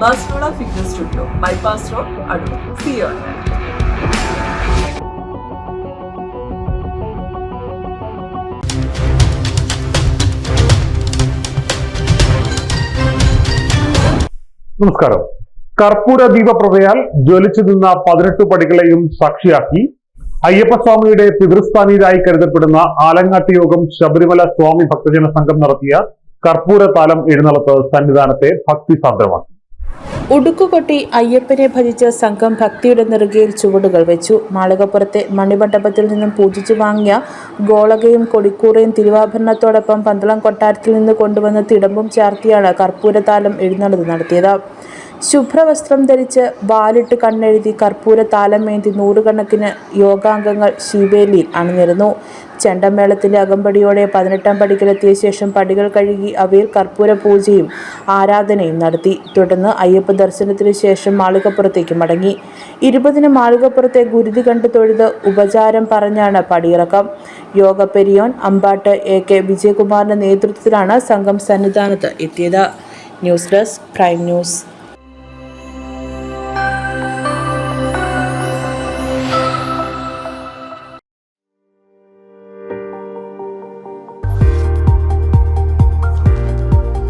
ബാസ്ലോണ fitness studio bypass road Adoor സിയോ നമസ്കാരം. കർപ്പൂര ദീപപ്രഭയാൽ ജ്വലിച്ചു നിന്ന പതിനെട്ട് പടികളെയും സാക്ഷിയാക്കി അയ്യപ്പസ്വാമിയുടെ പിതൃസ്ഥാനീയരായി കരുതപ്പെടുന്ന ആലങ്ങാട്ട് യോഗം ശബരിമല സ്വാമി ഭക്തജന സംഘം നടത്തിയ കർപ്പൂര താലം എഴുന്നള്ളത്ത് സന്നിധാനത്തെ ഭക്തിസാന്ദ്രമാക്കി. ഉടുക്കുകൊട്ടി അയ്യപ്പനെ ഭജിച്ച സംഘം ഭക്തിയുടെ നെറുകയിൽ ചുവടുകൾ വെച്ചു. മാളികപ്പുറത്തെ മണിമണ്ഡപത്തിൽ നിന്നും പൂജിച്ചു വാങ്ങിയ ഗോളകയും കൊടിക്കൂറയും തിരുവാഭരണത്തോടൊപ്പം പന്തളം കൊട്ടാരത്തിൽ നിന്ന് കൊണ്ടുവന്ന തിടമ്പും ചേർത്തിയാണ് കർപ്പൂരതാലം എഴുന്നള്ളത് നടത്തിയത്. ശുഭ്രവസ്ത്രം ധരിച്ച് വാലിട്ട് കണ്ണെഴുതി കർപ്പൂര താലമേന്തി നൂറുകണക്കിന് യോഗാംഗങ്ങൾ ശിവേലിയിൽ അണിനിരുന്നു. ചെണ്ടമേളത്തിന്റെ അകമ്പടിയോടെ പതിനെട്ടാം പടിക്കലെത്തിയ ശേഷം പടികൾ കഴുകി അവയിൽ കർപ്പൂര പൂജയും ആരാധനയും നടത്തി. തുടർന്ന് അയ്യപ്പ ദർശനത്തിന് ശേഷം മാളികപ്പുറത്തേക്ക് മടങ്ങി. ഇരുപതിന് മാളികപ്പുറത്തെ ഗുരുതി കണ്ട് തൊഴുത് ഉപചാരം പറഞ്ഞാണ് പടിയിറക്കം. യോഗ പെരിയോൻ അമ്പാട്ട് എ കെ വിജയകുമാറിന്റെ നേതൃത്വത്തിലാണ് സംഘം സന്നിധാനത്ത് എത്തിയത്. News desk prime news.